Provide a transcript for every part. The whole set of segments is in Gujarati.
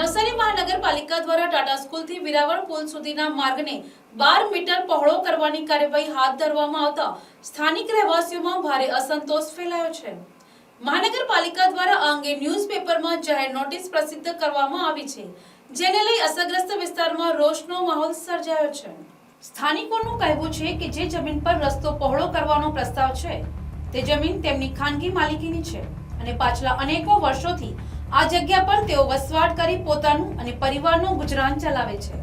નવસારી મહાનગરપાલિકા દ્વારા ટાટા સ્કૂલથી વિરાવળ પુલ સુધીના માર્ગને બાર મીટર પહોળો કરવાની કાર્યવાહી હાથ ધરવામાં આવતા સ્થાનિક રહેવાસીઓમાં ભારે અસંતોષ ફેલાયો છે. મહાનગરપાલિકા દ્વારા આ અંગે ન્યૂઝપેપરમાં જાહેર નોટિસ પ્રસિદ્ધ કરવામાં આવી છે, જેને લઈ અસરગ્રસ્ત વિસ્તારમાં રોષનો માહોલ સર્જાયો છે. સ્થાનિકોનું કહેવું છે કે જે જમીન પર રસ્તો પહોળો કરવાનો પ્રસ્તાવ છે, તે જમીન તેમની ખાનગી માલિકીની છે અને પાછલા અનેકો વર્ષોથી આ જગ્યા પર તેઓ વસવાટ કરી પોતાનું અને પરિવારનું ગુજરાન ચલાવે છે.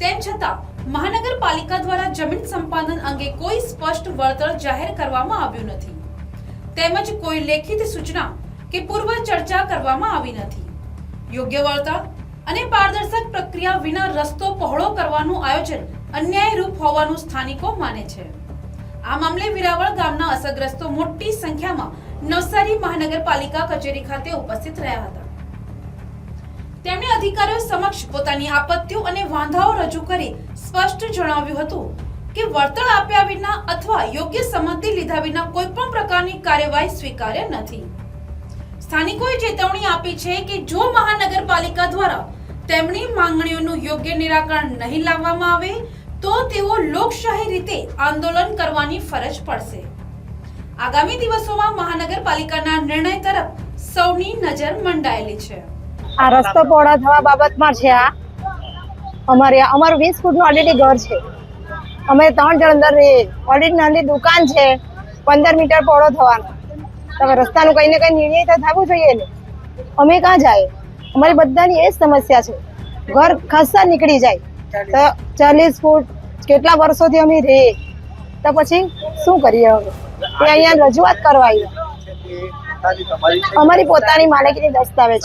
તેમ છતાં, મહાનગરપાલિકા દ્વારા જમીન સંપાદન અંગે કોઈ સ્પષ્ટ વળતર જાહેર કરવામાં આવ્યું નથી. તેમજ કોઈ લેખિત સૂચના કે પૂર્વ ચર્ચા કરવામાં આવી નથી. યોગ્ય વળતર અને પારદર્શક પ્રક્રિયા વિના રસ્તો પહોળો કરવાનું આયોજન અન્યાયરૂપ હોવાનું સ્થાનિકો માને છે. આ મામલે વિરાવળ ગામના અસરગ્રસ્તો મોટી સંખ્યામાં નવસારી મહાનગરપાલિકા કચેરી ખાતે ઉપસ્થિત રહ્યા હતા. તેમણે અધિકારીઓ સમક્ષ પોતાની આપત્તિઓ અને વાંધાઓ રજૂ કરી સ્પષ્ટ જણાવ્યું હતું કે વળતર આપ્યા વિના અથવા યોગ્ય સંમતિ લીધા વિના કોઈ પણ પ્રકારની કાર્યવાહી સ્વીકાર્ય નથી. સ્થાનિકોએ ચેતવણી આપી છે કે જો મહાનગરપાલિકા દ્વારા તેમની માંગણીઓનું યોગ્ય નિરાકરણ નહીં લાવવામાં આવે, તો તેઓ લોકશાહી રીતે આંદોલન કરવાની ફરજ પડશે. આગામી દિવસોમાં મહાનગરપાલિકાના નિર્ણય તરફ સૌની નજર મંડાયેલી છે. આ રસ્તો પહોળા થવા બાબતમાં છે આ. અમારે અમારું વીસ ફૂટનું ઓલરેડી ઘર છે. અમે ત્રણ જણ અંદર ઓલરેડી નાની દુકાન છે. પંદર મીટર પહોળો થવાનો. તમે રસ્તાનું કઈ ને કઈ નિર્ણય તો થવું જોઈએ ને. અમે ક્યાં જાય? અમારી બધાની એ જ સમસ્યા છે. ઘર ખાસા નીકળી જાય. તો ચાલીસ ફૂટ કેટલા વર્ષોથી અમે રે તો પછી શું કરીએ હવે? અહીંયા રજૂઆત કરવા આવ્યા. અમારી પોતાની માલિકીની દસ્તાવેજ.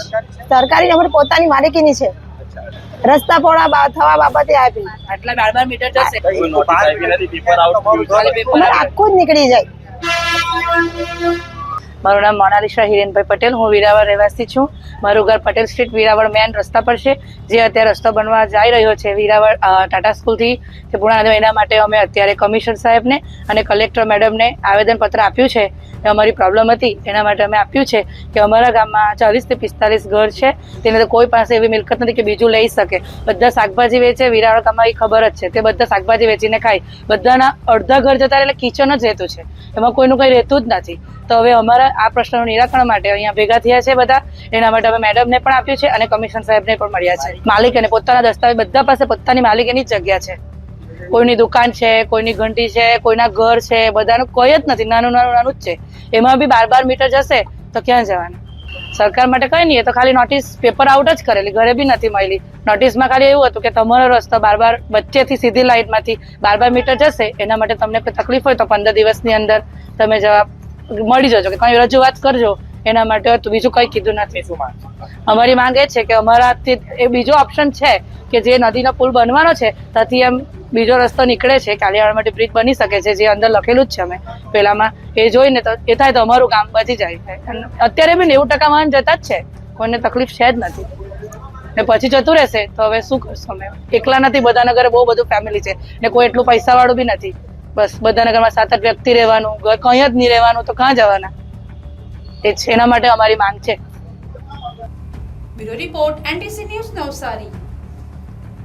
સરકારી અમારી પોતાની માલિકીની છે. રસ્તા પોળા બા- થવા બાબતે આપી. આટલા બાર બાર મીટર જશે. આખું જ નીકળી જાય. મારું નામ મોનાલિશા હિરેનભાઈ પટેલ, હું વીરાવળ રહેવાસી છું. મારું ઘર પટેલ સ્ટ્રીટ, વીરાવળ મેન રસ્તા પર છે. જે અત્યારે રસ્તો બનવા જઈ રહ્યો છે વિરાવળ ટાટા સ્કૂલથી તે પૂર્ણ એના માટે અમે અત્યારે કમિશનર સાહેબને અને કલેક્ટર મેડમને આવેદનપત્ર આપ્યું છે. એ અમારી પ્રોબ્લેમ હતી. એના માટે અમે આપ્યું છે કે અમારા ગામમાં ચાલીસથી પિસ્તાલીસ ઘર છે. તેને તો કોઈ પાસે એવી મિલકત નથી કે બીજું લઈ શકે. બધા શાકભાજી વેચે, વિરાવળ ગામમાં એ ખબર જ છે તે બધા શાકભાજી વેચીને ખાય. બધાના અડધા ઘર જતા એટલે કિચન જ રહેતું છે. એમાં કોઈનું કંઈ રહેતું જ નથી. તો હવે અમારા આ પ્રશ્નનું નિરાકરણ માટે અહીંયા ભેગા થયા છે બધા. એના માટે અમે મેડમને પણ આપ્યું છે અને કમિશનર સાહેબને પણ મળ્યા છે. માલિક અને પોતાના દસ્તાવેજ બધા પાસે પોતાની માલિકીની જગ્યા છે. કોઈની દુકાન છે, કોઈની ઘંટી છે, કોઈના ઘર છે, બધાનું કોઈ જ નથી. નાનું નાનું નાનું જ છે. એમાં બી બાર બાર મીટર જશે તો ક્યાં જવાનું? સરકાર માટે કઈ નહીં તો ખાલી નોટિસ પેપર આઉટ જ કરેલી. ઘરે બી નથી મળી. નોટિસમાં ખાલી એવું હતું કે તમારો રસ્તો બાર બાર વચ્ચેથી સીધી લાઇટમાંથી બાર બાર મીટર જશે. એના માટે તમને કોઈ તકલીફ હોય તો પંદર દિવસની અંદર તમે જવાબ મળી જજો કે કઈ રજૂઆત કરજો. એના માટે હતું બીજું કઈ કીધું નથી. અમારી માંગ એ છે કે અમારાથી એ બીજો ઓપ્શન છે કે જે નદીનો પુલ બનવાનો છે, ત્યાંથી એમ બીજો રસ્તો નીકળે છે, કાલિયાવાડ માટે બ્રિજ બની શકે છે, જે અંદર લખેલું જ છે અમે. પેલામાં એ જોઈને તો એ થાય તો અમારું કામ બચી જાય. અત્યારે બી નેવું ટકા વાહન જતા જ છે. કોઈને તકલીફ છે જ નથી. ને પછી જતું રહેશે તો હવે શું કરશું અમે? એકલા નથી, બધાના ઘરે બહુ બધું ફેમિલી છે. ને કોઈ એટલું પૈસા વાળું બી નથી. બસ, બધાના ઘરમાં સાત આઠ વ્યક્તિ રહેવાનું કંઈ જ નહીં રહેવાનું, તો ક્યાં જવાના? એ છે, એના માટે અમારી માંગ છે. Bureau report, NTC news Navsari.